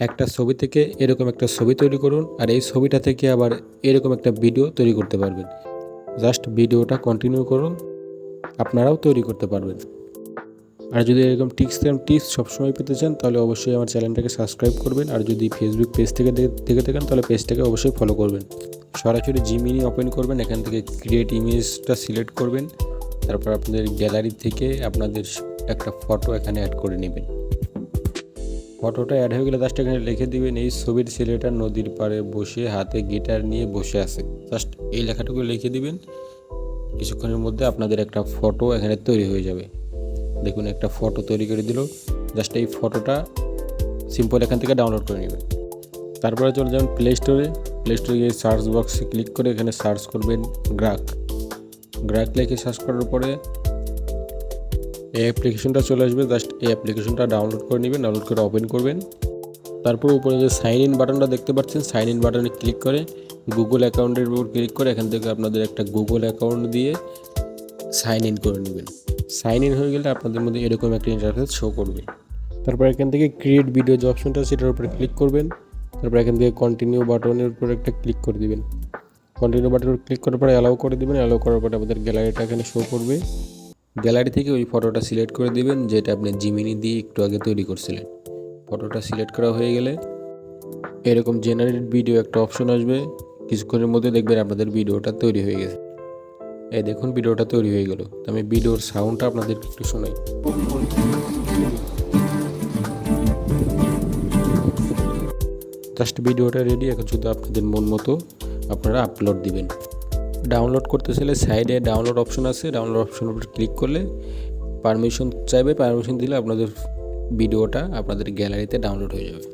একটা ছবি থেকে এরকম একটা ছবি তৈরি করুন আর এই ছবিটা থেকে আবার এরকম একটা ভিডিও তৈরি করতে পারবেন। জাস্ট ভিডিওটা কন্টিনিউ করুন, আপনারাও তৈরি করতে পারবেন। আর যদি এরকম টিপস টিপস সবসময় পেতে চান, তাহলে অবশ্যই আমার চ্যানেলটাকে সাবস্ক্রাইব করবেন। আর যদি ফেসবুক পেজ থেকে দেখে থাকেন, তাহলে পেজটাকে অবশ্যই ফলো করবেন। সরাসরি জিমিনি ওপেন করবেন, এখান থেকে ক্রিয়েট ইমেজটা সিলেক্ট করবেন। তারপর আপনাদের গ্যালারি থেকে আপনাদের একটা ফটো এখানে অ্যাড করে নেবেন। ফটোটা অ্যাড হয়ে গেলে জাস্ট এখানে লিখে দিবেন, এই ছবির ছেলেটা নদীর পাড়ে বসে হাতে গিটার নিয়ে বসে আছে। জাস্ট এই লেখাটুকু লিখে দিবেন, কিছুক্ষণের মধ্যে আপনাদের একটা ফটো এখানে তৈরি হয়ে যাবে। দেখুন, একটা ফটো তৈরি করে দিল। জাস্ট এই ফটোটা সিম্পল এখান থেকে ডাউনলোড করে নেবেন। তারপরে চলে যাবেন প্লে স্টোরে প্লে স্টোরে গিয়ে সার্চ বক্সে ক্লিক করে এখানে সার্চ করবেন গ্রাক গ্রাক লিখে সার্চ করার পরে এই অ্যাপ্লিকেশনটা চলে আসবে। জাস্ট এই অ্যাপ্লিকেশনটা ডাউনলোড করে নেবেন ডাউনলোড করে ওপেন করবেন। তারপর উপরে যে সাইন ইন বাটনটা দেখতে পাচ্ছেন সাইন ইন বাটনে ক্লিক করে গুগল অ্যাকাউন্টের উপর ক্লিক করে এখান থেকে আপনাদের একটা গুগল অ্যাকাউন্ট দিয়ে সাইন ইন করে নেবেন। সাইন ইন হয়ে গেলে আপনাদের মধ্যে এরকম একটা ইন্টারফেস শো করবে। তারপর এখান থেকে ক্রিয়েট ভিডিও যে অপশনটা সেটার উপরে ক্লিক করবেন। তারপর এখান থেকে কন্টিনিউ বাটনের উপর একটা ক্লিক করে দিবেন। কন্টিনিউ বাটনের ক্লিক করার পরে অ্যালাউ করে দিবেন। অ্যালাউ করার পরে আমাদের গ্যালারিটা এখানে শো করবে। গ্যালারি থেকে ওই ফটোটা সিলেক্ট করে দিবেন, যেটা আপনি জিমিনি দিয়ে একটু আগে তৈরি করছিলেন। ফটোটা সিলেক্ট করা হয়ে গেলে এরকম জেনারেট ভিডিও একটা অপশন আসবে। কিছুক্ষণের মধ্যে দেখবেন আপনাদের ভিডিওটা তৈরি হয়ে গেছে। এই দেখুন ভিডিওটা তৈরি হয়ে গেল। আমি ভিডিওর সাউন্ডটা আপনাদেরকে একটু শোনাই। জাস্ট ভিডিওটা রেডি এখন শুধু আপনাদের মন মতো আপনারা আপলোড দিবেন। ডাউনলোড করতে চাইলে সাইডে ডাউনলোড অপশন আছে। ডাউনলোড অপশন উপর ক্লিক করলে পারমিশন চাইবে। পারমিশন দিলে আপনাদের ভিডিওটা আপনাদের গ্যালারিতে ডাউনলোড হয়ে যাবে।